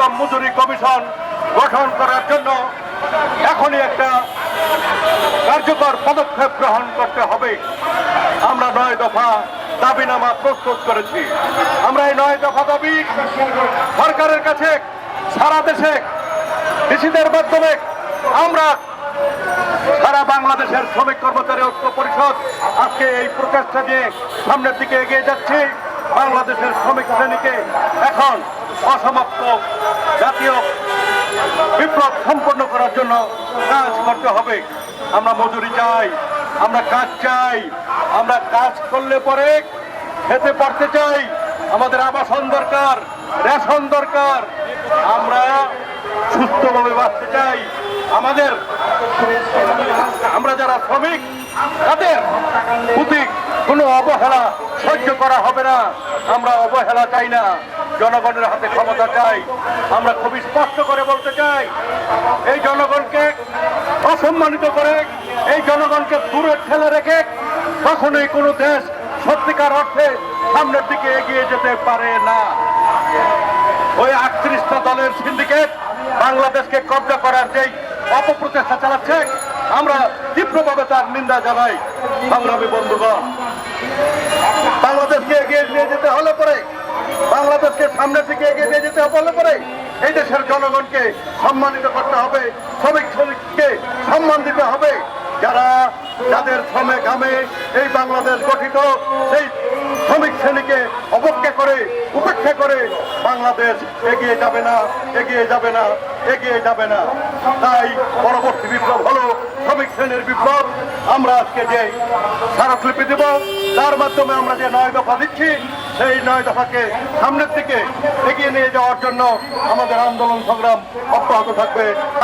ন্যূনতম মজুরি কমিশন গঠন করার জন্য এখনই একটা কার্যকর পদক্ষেপ গ্রহণ করতে হবে। আমরা নয় দফা দাবিনামা প্রস্তুত করেছি। আমরা এই নয় দফা দাবি সরকারের কাছে, সারা দেশে, কৃষিদের মাধ্যমে আমরা সারা বাংলাদেশের শ্রমিক কর্মচারী ঐক্য পরিষদ আজকে এই প্রচেষ্টা নিয়ে সামনের দিকে এগিয়ে যাচ্ছে। বাংলাদেশের শ্রমিক শ্রেণীকে এখন অসমাপ্ত, জাতীয় বিপ্লব সম্পন্ন করার জন্য কাজ করতে হবে। আমরা মজুরি চাই, আমরা কাজ চাই, আমরা কাজ করলে পরে খেতে পারতে চাই। আমাদের আবাসন দরকার, রেশন দরকার। আমরা সুস্থভাবে বাঁচতে চাই। আমাদের, আমরা যারা শ্রমিক, তাদের প্রতি কোনো অবহেলা সহ্য করা হবে না। আমরা অবহেলা চাই না। জনগণের হাতে ক্ষমতা চাই। আমরা খুবই স্পষ্ট করে বলতে চাই, এই জনগণকে অসম্মানিত করে, এই জনগণকে দূরে ঠেলে রেখে কখনোই কোনো দেশ সত্যিকার অর্থে সামনের দিকে এগিয়ে যেতে পারে না। ওই আটত্রিশটা দলের সিন্ডিকেট বাংলাদেশকে কব্জা করার যেই অপপ্রচেষ্টা চালাচ্ছে, আমরা তীব্রভাবে তার নিন্দা জানাই, সংগ্রামী বন্ধুগণ। বাংলাদেশকে এগিয়ে নিয়ে যেতে হলে পরে, বাংলাদেশকে সামনের দিকে এগিয়ে নিয়ে যেতে হলে পরে এই দেশের জনগণকে সম্মানিত করতে হবে, শ্রমিক শ্রমিককে সম্মান দিতে হবে। যারা যাদের শ্রমে ঘামে এই বাংলাদেশ গঠিত, সেই শ্রমিক শ্রেণীকে অবজ্ঞা করে, উপেক্ষা করে বাংলাদেশ এগিয়ে যাবে না, এগিয়ে যাবে না, এগিয়ে যাবে না। তাই পরবর্তী বিপ্লব হলো শ্রমিক শ্রেণির বিপ্লব আমরা আজকে যে স্মারকলিপি দেব, তার মাধ্যমে আমরা যে নয় দফা দিচ্ছি, সেই নয় দফাকে সামনের দিকে এগিয়ে নিয়ে যাওয়ার জন্য আমাদের আন্দোলন সংগ্রাম অব্যাহত থাকবে।